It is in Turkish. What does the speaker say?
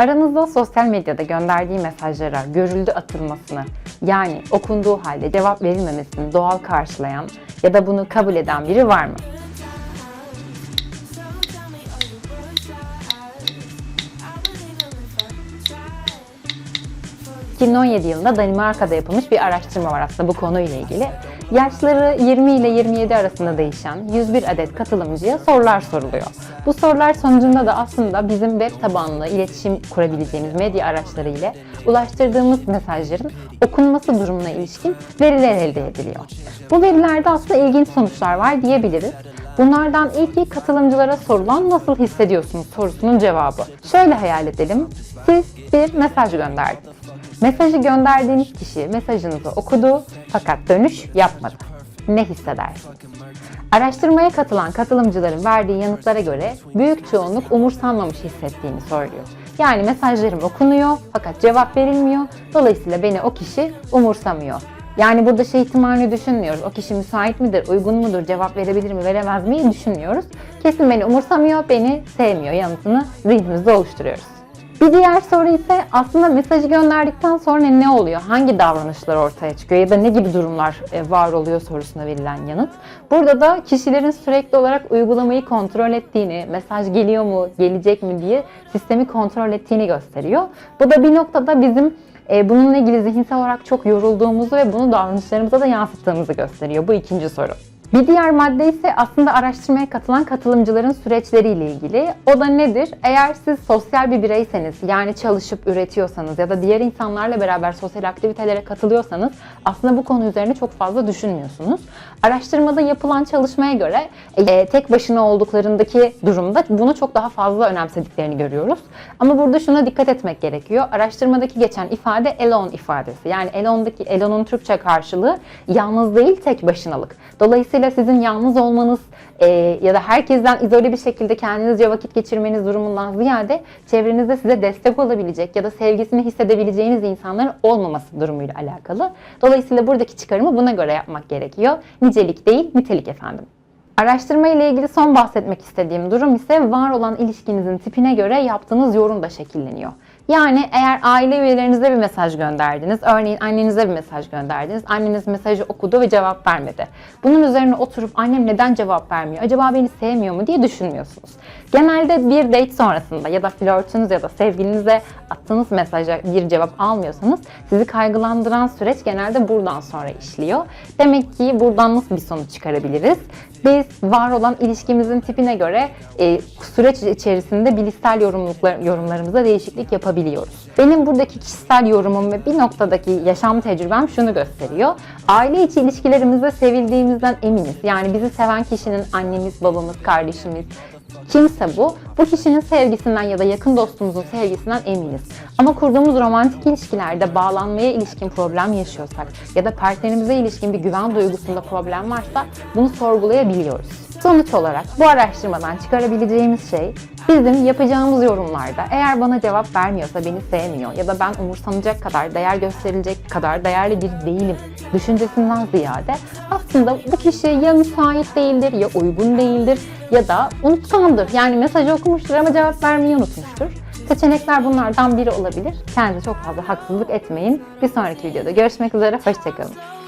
Aranızda sosyal medyada gönderdiği mesajlara görüldü atılmasını, yani okunduğu halde cevap verilmemesini doğal karşılayan ya da bunu kabul eden biri var mı? 2017 yılında Danimarka'da yapılmış bir araştırma var aslında bu konuyla ilgili. Yaşları 20 ile 27 arasında değişen 101 adet katılımcıya sorular soruluyor. Bu sorular sonucunda da aslında bizim web tabanlı iletişim kurabileceğimiz medya araçları ile ulaştırdığımız mesajların okunması durumuna ilişkin veriler elde ediliyor. Bu verilerde aslında ilginç sonuçlar var diyebiliriz. Bunlardan ilki katılımcılara sorulan nasıl hissediyorsunuz sorusunun cevabı. Şöyle hayal edelim. Siz bir mesaj gönderdiniz. Mesajı gönderdiğiniz kişi mesajınızı okudu fakat dönüş yapmadı. Ne hissedersiniz? Araştırmaya katılan katılımcıların verdiği yanıtlara göre büyük çoğunluk umursanmamış hissettiğini söylüyor. Yani mesajlarım okunuyor fakat cevap verilmiyor. Dolayısıyla beni o kişi umursamıyor. Yani burada şey ihtimalini düşünmüyoruz. O kişi müsait midir, uygun mudur, cevap verebilir mi, veremez mi düşünmüyoruz. Kesin beni umursamıyor, beni sevmiyor yanıtını zihnimizde oluşturuyoruz. Bir diğer soru ise aslında mesajı gönderdikten sonra ne oluyor? Hangi davranışlar ortaya çıkıyor ya da ne gibi durumlar e, var oluyor sorusuna verilen yanıt. Burada da kişilerin sürekli olarak uygulamayı kontrol ettiğini, mesaj geliyor mu, gelecek mi diye sistemi kontrol ettiğini gösteriyor. Bu da bir noktada bizim e, bununla ilgili zihinsel olarak çok yorulduğumuzu ve bunu davranışlarımıza da yansıttığımızı gösteriyor. Bu ikinci soru. Bir diğer madde ise aslında araştırmaya katılan katılımcıların süreçleriyle ilgili. O da nedir? Eğer siz sosyal bir bireyseniz, yani çalışıp üretiyorsanız ya da diğer insanlarla beraber sosyal aktivitelere katılıyorsanız aslında bu konu üzerine çok fazla düşünmüyorsunuz. Araştırmada yapılan çalışmaya göre e, tek başına olduklarındaki durumda bunu çok daha fazla önemsediklerini görüyoruz. Ama burada şuna dikkat etmek gerekiyor. Araştırmadaki geçen ifade alone ifadesi. Yani alone'daki alone'un Türkçe karşılığı yalnız değil tek başınalık. Dolayısıyla sizin yalnız olmanız e, ya da herkesten izole bir şekilde kendinizce vakit geçirmeniz durumundan ziyade çevrenizde size destek olabilecek ya da sevgisini hissedebileceğiniz insanların olmaması durumuyla alakalı. Dolayısıyla buradaki çıkarımı buna göre yapmak gerekiyor. Nicelik değil, nitelik efendim. Araştırma ile ilgili son bahsetmek istediğim durum ise var olan ilişkinizin tipine göre yaptığınız yorum da şekilleniyor. Yani eğer aile üyelerinize bir mesaj gönderdiniz, örneğin annenize bir mesaj gönderdiniz, anneniz mesajı okudu ve cevap vermedi. Bunun üzerine oturup annem neden cevap vermiyor, acaba beni sevmiyor mu diye düşünmüyorsunuz. Genelde bir date sonrasında ya da flörtünüz ya da sevgilinize attığınız mesaja bir cevap almıyorsanız sizi kaygılandıran süreç genelde buradan sonra işliyor. Demek ki buradan nasıl bir sonuç çıkarabiliriz? Biz var olan ilişkimizin tipine göre e, süreç içerisinde bilişsel yorumlarımıza değişiklik yapabiliyoruz. Benim buradaki kişisel yorumum ve bir noktadaki yaşam tecrübem şunu gösteriyor. Aile içi ilişkilerimizde sevildiğimizden eminiz. Yani bizi seven kişinin annemiz, babamız, kardeşimiz, kimse bu, bu kişinin sevgisinden ya da yakın dostumuzun sevgisinden eminiz. Ama kurduğumuz romantik ilişkilerde bağlanmaya ilişkin problem yaşıyorsak ya da partnerimize ilişkin bir güven duygusunda problem varsa bunu sorgulayabiliyoruz. Sonuç olarak bu araştırmadan çıkarabileceğimiz şey bizim yapacağımız yorumlarda eğer bana cevap vermiyorsa beni sevmiyor ya da ben umursanacak kadar, değer gösterilecek kadar değerli bir değilim düşüncesinden ziyade aslında bu kişi ya müsait değildir ya uygun değildir ya da unutkandır. Yani mesajı okumuştur ama cevap vermeyi unutmuştur. Seçenekler bunlardan biri olabilir. Kendinize çok fazla haksızlık etmeyin. Bir sonraki videoda görüşmek üzere. Hoşçakalın.